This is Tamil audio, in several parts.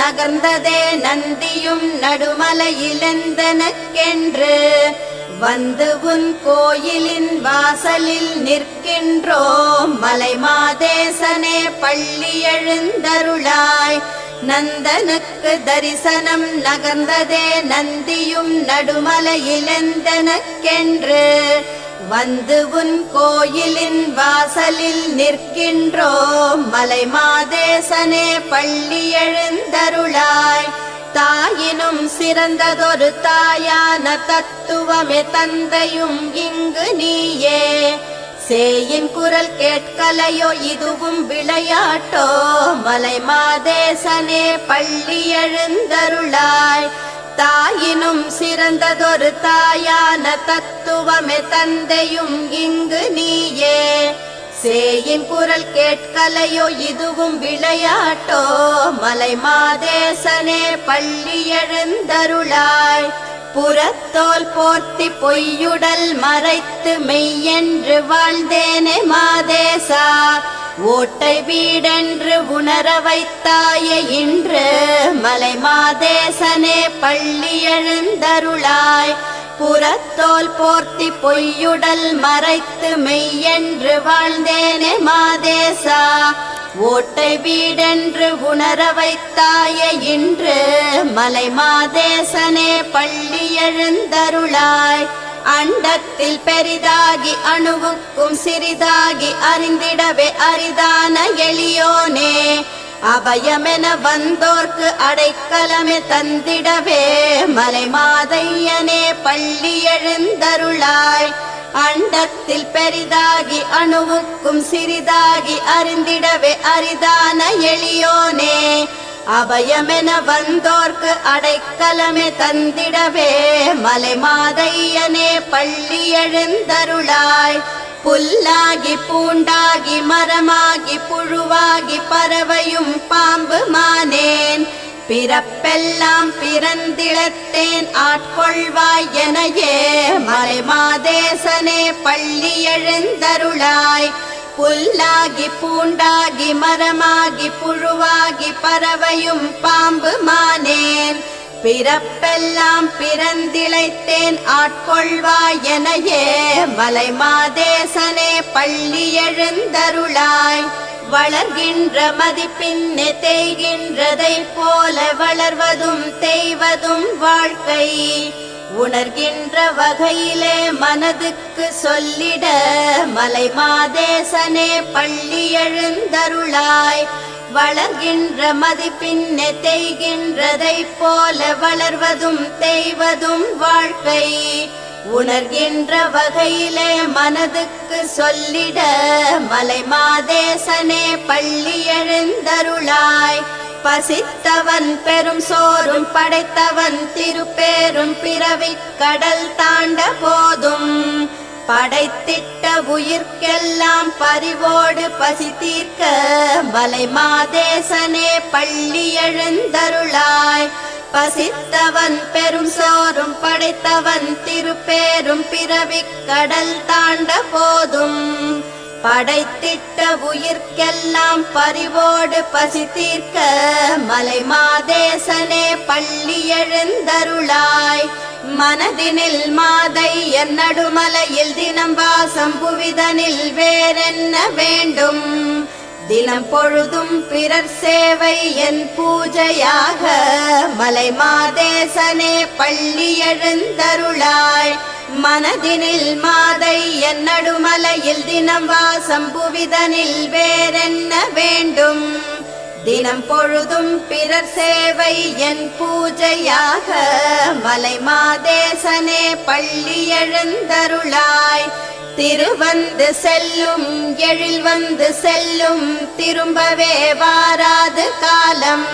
நகர்ந்ததே நந்தியும் நடுமலையிலெந்தனக்கென்று வந்து உன் கோயிலின் வாசலில் நிற்கின்றோ மலை மாதேசனே பள்ளி எழுந்தருளாய். நந்தனுக்கு தரிசனம் நகர்ந்ததே நந்தியும் நடுமலையிலெந்தனக்கென்று வந்து உன் கோயிலின் வாசலில் நிற்கின்றோம். மலை மாதேசனே பள்ளி எழுந்தருளாய். தாயினும் சிறந்ததொரு தாயான தத்துவமே தந்தையும் இங்கு நீயே. சேயின் குரல் கேட்கலையோ இதுவும் விளையாட்டோ. மலை மாதேசனே பள்ளி எழுந்தருளாய். தாயினும் சிறந்ததொரு தாயான தத்துவமே தந்தையும் இங்கு நீயே. சேயின் குரல் கேட்கலையோ இதுவும் விளையாட்டோ? மலை மாதேசனே பள்ளி எழுந்தருளாய். புறத்தோல் போர்த்தி பொய்யுடல் மறைத்து மெய்யென்று வாழ்ந்தேனே மாதேசா. ஓட்டை வீடென்று உணர வைத்தாயே இன்று மலை மாதேசன் பள்ளி எழுந்தருளாய். புறத்தோல் போர்த்தி பொய்யுடல் மறைத்து மெய்யென்று வாழ்ந்தேனே மாதேசா. ஓட்டை வீடென்று உணர வைத்தாய இன்று மலை மாதேசனே பள்ளி எழுந்தருளாய். அண்டத்தில் பெரிதாகி அணுவுக்கும் சிறிதாகி அறிந்திடவே அரிதான எளியோனே. அபயமென வந்தோர்க்கு அடைக்கலமே தந்திடவே. மலை மாதையனே பள்ளி எழுந்தருளாய். அண்டத்தில் பெரிதாகி அணுவுக்கும் சிறிதாகி அறிந்திடவே அரிதான எளியோனே. அபயமென வந்தோர்க்கு அடைக்கலமே தந்திடவே. மலை மாதையனே பள்ளி எழுந்தருளாய். புல்லாகி பூண்டாகி மரமாகி புழுவாகி பறவையும் பாம்பு மானேன். பிறப்பெல்லாம் பிறந்திழத்தேன் ஆட்கொள்வாய் எனையே. மலைமாதேசனே பள்ளி எழுந்தருளாய். புல்லாகி பூண்டாகி மரமாகி புழுவாகி பறவையும் பாம்பு மானேன். பிறப்பெல்லாம் பிறந்திழைத்தேன் ஆட்கொள்வாய் எனையே. மலை மாதேசனே பள்ளி எழுந்தருளாய். வளர்கின்ற மதிப்பின்னே தேய்கின்றதை போல வளர்வதும் தேய்வதும் வாழ்க்கை. உணர்கின்ற வகையிலே மனதுக்கு சொல்லிட மலை மாதேசனே பள்ளி எழுந்தருளாய். வளர்கின்ற மதிப்பின்னே தேய்கின்றதை போல வளர்வதும் தேய்வதும் வாழ்க்கை. உணர்கின்ற வகையிலே மனதுக்கு சொல்லிட மலை மாதேசனே பள்ளி எழுந்தருளாய். பசித்தவன் பெரும் சோறும் படைத்தவன் திருப்பேரும் பிறவி கடல் தாண்ட போதும். படைத்திட்ட உயிர்க்கெல்லாம் பரிவோடு பசி தீர்க்க மலை மாதேசனே பள்ளி எழுந்தருளாய். பசித்தவன் பெரும் சோறும் படைத்தவன் திருப்பேரும் பிறவி கடல் தாண்ட போதும். படைத்திட்ட உயிர்க்கெல்லாம் பரிவோடு பசி தீர்க்க மலை மாதேசனே பள்ளி எழுந்தருளாய். மனதினில் மாதை என் நடுமலையில் தினம் வாசம் புவிதனில் வேறென்ன வேண்டும்? தினம் பொழுதும் பிறர் சேவை என் பூஜையாக மலை மாதேசனே பள்ளி எழுந்தருளாய். மனதினில் மாதை என் நடுமலையில் தினம் வாசம் புவிதனில் வேறென்ன வேண்டும்? தினம் பொழுதும் பிறர் சேவை என் பூஜையாக. மலை மாதேசனே பள்ளி எழுந்தருளாய். திருவந்து செல்லும் எழில் வந்து செல்லும் திரும்பவே வாராது காலம்.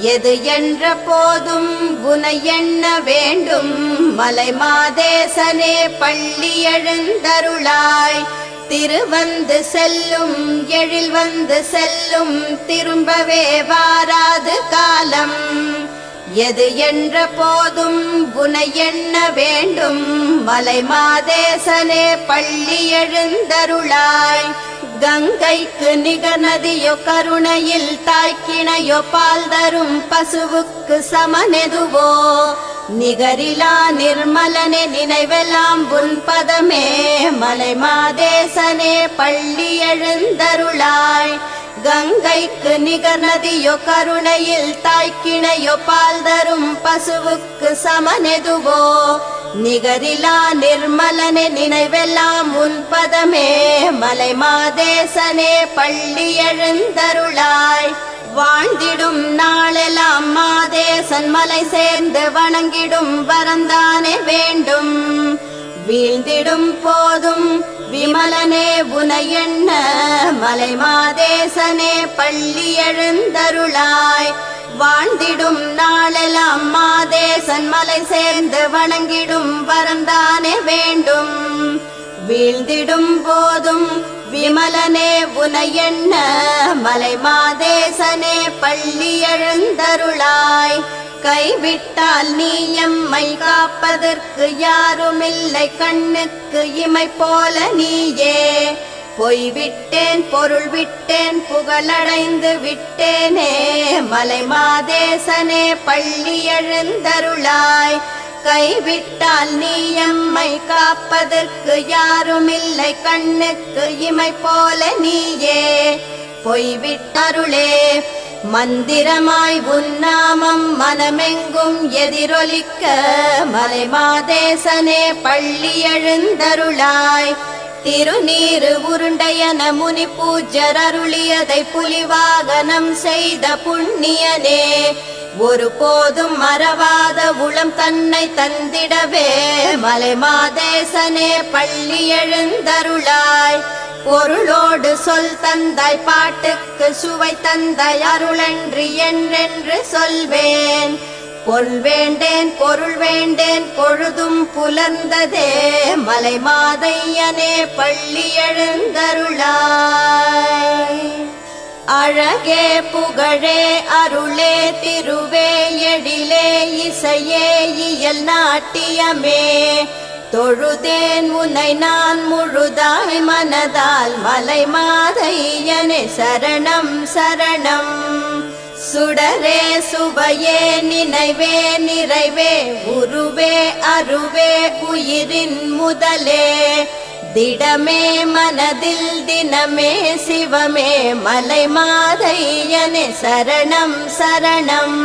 எது என்ற போதும் உனை எண்ண வேண்டும். மலை மாதேசனே பள்ளி எழுந்தருளாய். திருவந்து செல்லும் எழில் வந்து செல்லும் திரும்பவே வாராது காலம். எது என்ற போதும் உனை எண்ண வேண்டும். மலை மாதேசனே பள்ளி எழுந்தருளாய். கங்கைக்கு நிகநதியோ கருணையில் தாய்க்கிணையோ பால் தரும் பசுவுக்கு சமனெதுவோ. நிகரிலா நிர்மலனே நினைவெல்லாம் உன் மலை மாதேசனே பள்ளி எழுந்தருளாய். கங்கைக்கு நிகர் நதியோ கருணையில் தாய்க்கிணையோ பால் தரும் பசுவுக்கு சமனெதுவோ. நிகரிலா நிர்மலனே நினைவெல்லாம் உன் மலை மாதேசனே பள்ளி எழுந்தருளாய். வாழ்ந்திடும் நாளெல்லாம் மாதேசன் மலை சேர்ந்து வணங்கிடும் வரந்தானே வேண்டும். வீழ்ந்திடும் போதும் விமலனே உன எண்ண மலை மாதேசனே பள்ளி எழுந்தருளாய். வாழ்ந்திடும் நாளெல்லாம் மாதேசன் மலை சேர்ந்து வணங்கிடும் வரந்தானே வேண்டும். வீழ்ந்திடும் போதும் விமலனே உனையெண்ண மலை மாதேசனே பள்ளி எழுந்தருளாய். கைவிட்டால் நீ எம்மை காப்பதற்கு யாருமில்லை கண்ணுக்கு இமை போல நீயே. பொய் விட்டேன் பொருள் விட்டேன் புகழடைந்து விட்டேனே. மலை மாதேசனே பள்ளி எழுந்தருளாய். கைவிட்டால் நீ எம்மை காப்பதற்கு யாருமில்லை. கண்ணுக்கு இமை போல நீயே. பொய்விட்டருளே மந்திரமாய் உன்னாமம் மனமெங்கும் எதிரொலிக்க. மலைமாதேசனே பள்ளி எழுந்தருளாய். திருநீரு உருண்டையன முனி பூஜர் அருளியதை புலிவாகனம் செய்த புண்ணியனே. ஒரு போதும் மறவாத உளம் தன்னை தந்திடவே. மலை மாதேசனே பள்ளி எழுந்தருளாய். பொருளோடு சொல் தந்தாய் பாட்டுக்கு சுவை தந்தாய் அருளன்றி என்றென்று சொல்வேன். பொன் வேண்டேன் பொருள் வேண்டேன் பொழுதும் புலர்ந்ததே. மலை மாதையனே பள்ளி எழுந்தருளாய். அழகே புகழே அருளே திருவே எழிலே இசையே இயல் நாட்டியமே. தொழுதேன் உன்னை நான் முழுதாய் மனதால் மலை மாதையனே சரணம் சரணம். சுடரே சுவையே நினைவே நிறைவே உருவே அருவே உயிரின் முதலே. திடமே மனதில் தினமே சிவமே மலை மாதையனே சரணம் சரணம்.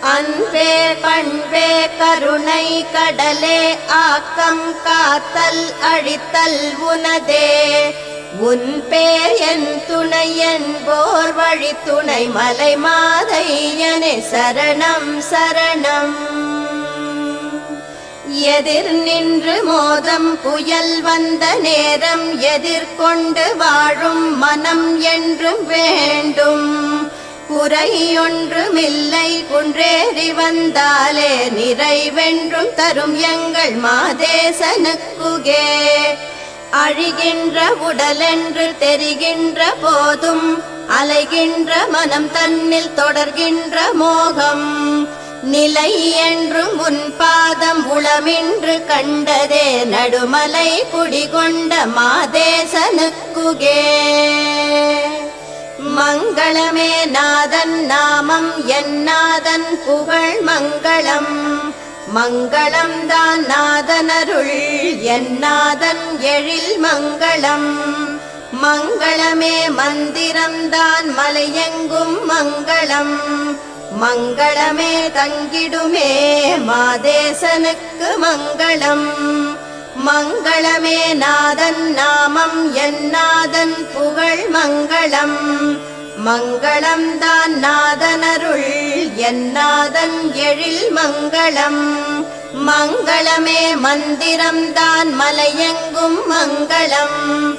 அன்பே பண்பே கருணை கடலே ஆக்கம் காத்தல் அழித்தல் உனதே. உன் பேர் என் துணை என்போர் வழி துணை மலை மாதையனே சரணம் சரணம். எதிர் நின்று மோதம் புயல் வந்த நேரம் எதிர்கொண்டு வாழும் மனம் என்றும் வேண்டும். குறையொன்றுமில்லை குன்றேறி வந்தாலே நிறைவென்றும் தரும் எங்கள் மாதேசனுக்குகே. அழிகின்ற உடலென்று தெரிகின்ற போதும் அலைகின்ற மனம் தன்னில் தொடர்கின்ற மோகம். நிலை என்றும் உன் பாதம் உளமின்று கண்டதே நடுமலை குடிகொண்ட மாதேசனுக்குகே. மங்களமே நாதன் நாமம் என்னாதன் புகழ் மங்களம். மங்களம் தான் நாதனருள் என்னாதன் எழில் மங்களம். மங்களமே மந்திரம்தான் மலையெங்கும் மங்களம். மங்களமே தங்கிடுமே மாதேசனுக்கு மங்களம். மங்களமே நாதன் நாமம் என்னாதன் புகழ் மங்களம். மங்களம் தான் நாதனருள் என்னாதன் எழில் மங்களம். மங்களமே மந்திரம் தான் மலையெங்கும் மங்களம்.